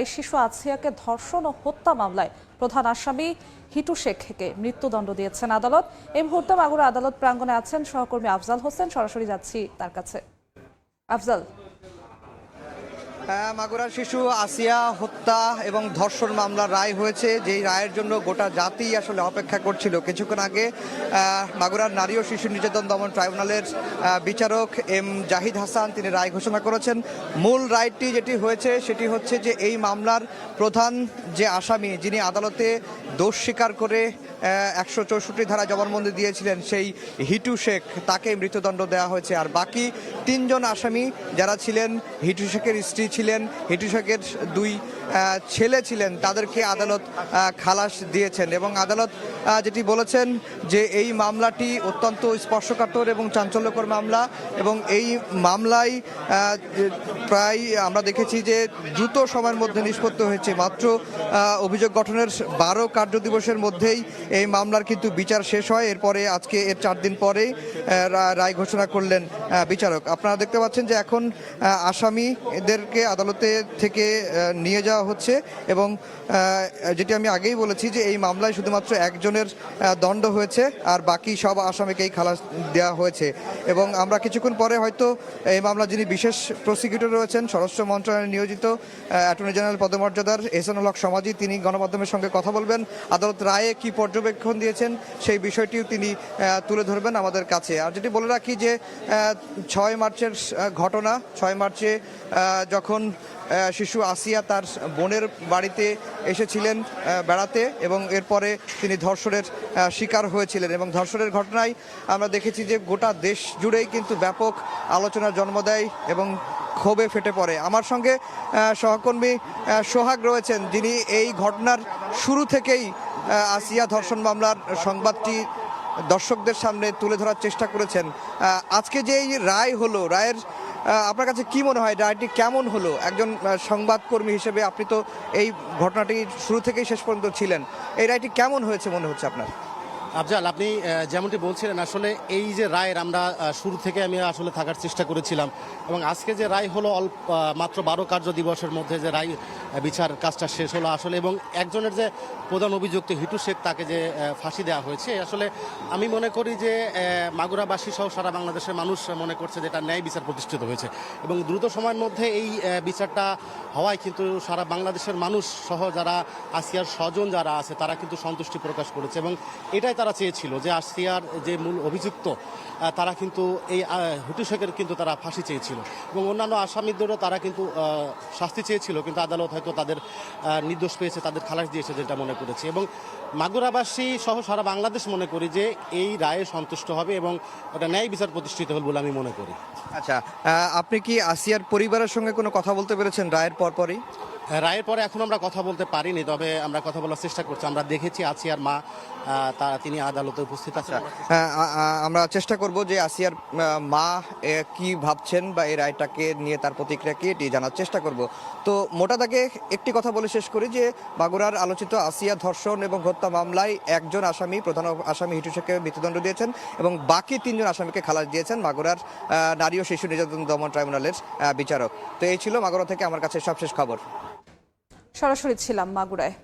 এই শিশু আছিয়াকে ধর্ষণ ও হত্যা মামলায় প্রধান আসামি হিটু শেখকে মৃত্যুদণ্ড দিয়েছেন আদালত। এই মুহূর্তে মাগুরা আদালত প্রাঙ্গনে আছেন সহকর্মী আফজাল হোসেন। সরাসরি যাচ্ছি তার কাছে। আফজাল মাগুরার শিশু, আসিয়া হত্যা এবং ধর্ষণ মামলার রায় হয়েছে। যেই রায়ের জন্য গোটা জাতি আসলে অপেক্ষা করছিল। কিছুক্ষণ আগে মাগুরার নারী ও শিশু নির্যাতন দমন ট্রাইব্যুনালের বিচারক এম জাহিদ হাসান তিনি রায় ঘোষণা করেছেন। মূল রায়টি যেটি হয়েছে, সেটি হচ্ছে যে এই মামলার প্রধান যে আসামি, যিনি আদালতে দোষ স্বীকার করে একশো চৌষট্টি ধারা জবানবন্দি দিয়েছিলেন সেই হিটু শেখ। তাকে মৃত্যুদণ্ড দেওয়া হয়েছে। আর বাকি তিনজন আসামি যারা ছিলেন, হিটু শেখের স্ত্রী ছিলেন, হিটু শেখের দুই ছেলে ছিলেন তাদেরকে আদালত খালাস দিয়েছেন এবং আদালত যেটি বলেছেন যে এই মামলাটি অত্যন্ত স্পর্শকাতর এবং চাঞ্চল্যকর মামলা এবং এই মামলায় প্রায় আমরা দেখেছি যে দ্রুত সময়ের মধ্যে নিষ্পত্তি হয়েছে। মাত্র অভিযোগ গঠনের বারো কার্য দিবসের মধ্যেই এই মামলার কিন্তু বিচার শেষ হয়। এরপরে আজকে এর চার দিন পরেই আহ, রা- রায় ঘোষণা করলেন বিচারক। আপনারা দেখতে পাচ্ছেন যে এখন আসামিদেরকে আদালতে থেকে নিয়ে যাওয়া হচ্ছে এবং যেটি আমি আগেই বলেছি যে এই মামলায় শুধুমাত্র একজনের দণ্ড হয়েছে আর বাকি সব আসামিকেই খালাস দেওয়া হয়েছে। এবং আমরা কিছুক্ষণ পরে হয়তো এই মামলা যিনি বিশেষ প্রসিকিউটর রয়েছেন, স্বরাষ্ট্র মন্ত্রণালয়ে নিয়োজিত অ্যাটর্নি জেনারেল পদমর্যাদার এহসানুল হক সমাজি, তিনি গণমাধ্যমের সঙ্গে কথা বলবেন। আদালত রায়ে কি পর্যবেক্ষণ দিয়েছেন সেই বিষয়টিও তিনি তুলে ধরবেন আমাদের কাছে। আর যেটি বলে রাখি যে ছয় মার্চের ঘটনা, ছয় মার্চে যখন শিশু আসিয়া তার বোনের বাড়িতে এসেছিলেন বেড়াতে এবং এরপরে তিনি ধর্ষণের শিকার হয়েছিলেন এবং ধর্ষণের ঘটনায় আমরা দেখেছি যে গোটা দেশ জুড়েই কিন্তু ব্যাপক আলোচনার জন্ম দেয় এবং ক্ষোভে ফেটে পড়ে। আমার সঙ্গে সহকর্মী সোহাগ রয়েছেন, যিনি এই ঘটনার শুরু থেকেই আসিয়া ধর্ষণ মামলার সংবাদটি দর্শকদের সামনে তুলে ধরার চেষ্টা করেছেন। আজকে যে এই রায় হলো, রায়ের আপনার কাছে কি মনে হয়, রায়টি কেমন হলো? একজন সংবাদকর্মী হিসেবে আপনি তো এই ঘটনাটি শুরু থেকেই শেষ পর্যন্ত ছিলেন। এই রায়টি কেমন হয়েছে মনে হচ্ছে আপনার? আফজাল, আপনি যেমনটি বলছিলেন, আসলে এই যে রায়ের আমরা শুরু থেকে আমি আসলে থাকার চেষ্টা করেছিলাম। এবং আজকে যে রায় হলো অল্প মাত্র বারো কার্য দিবসের মধ্যে যে রায় বিচার কাজটা শেষ হলো আসলে। এবং একজনের যে প্রধান অভিযুক্ত হিটু শেখ, তাকে যে ফাঁসি দেওয়া হয়েছে আসলে আমি মনে করি যে মাগুরাবাসী সহ সারা বাংলাদেশের মানুষ মনে করছে যে এটা ন্যায় বিচার প্রতিষ্ঠিত হয়েছে। এবং দ্রুত সময়ের মধ্যে এই বিচারটা হওয়ায় কিন্তু সারা বাংলাদেশের মানুষ সহ যারা আসিয়ার স্বজন যারা আছে, তারা কিন্তু সন্তুষ্টি প্রকাশ করেছে। এবং এটাই তারা চেয়েছিল যে আসিয়ার যে মূল অভিযুক্ত তারা কিন্তু এই হুটু শেখের কিন্তু তারা ফাঁসি চেয়েছিল। এবং অন্যান্য আসামিদেরও তারা কিন্তু শাস্তি চেয়েছিল, কিন্তু আদালত হয়তো তাদের নির্দোষ পেয়েছে, তাদের খালাস দিয়েছে যেটা মনে করেছে। এবং মাগুরাবাসী সহ সারা বাংলাদেশ মনে করি যে এই রায়ে সন্তুষ্ট হবে এবং এটা ন্যায় বিচার প্রতিষ্ঠিত হবে বলে আমি মনে করি। আচ্ছা আপনি কি আসিয়ার পরিবারের সঙ্গে কোনো কথা বলতে পেরেছেন রায়ের পরপরই? রায়ের পরে এখন আমরা কথা বলতে পারিনি তবে আমরা কথা বলার চেষ্টা করছি। আমরা দেখেছি আছি আর মা আহ, তা তিনি আদালতে উপস্থিত আছেন। হ্যাঁ, আ- আ- আমরা চেষ্টা করব যে আসিয়ার মা কি ভাবছেন বা এই রায়টাকে নিয়ে তার প্রতিক্রিয়া কি এটি জানার চেষ্টা করব। তো মোটা দাগে একটি কথা বলে শেষ করি যে বাগুড়ার আলোচিত আসিয়া ধর্ষণ এবং হত্যা মামলায় একজন আসামি প্রধান আসামি হিটু শেখকে মৃত্যুদণ্ড দিয়েছেন এবং বাকি তিনজন আসামিকে খালাস দিয়েছেন মাগুরার নারী ও শিশু নির্যাতন দমন ট্রাইব্যুনালের বিচারক। তো এই ছিল মাগুরা থেকে আমার কাছে সবশেষ খবর। সরাসরি ছিলাম মাগুরায়।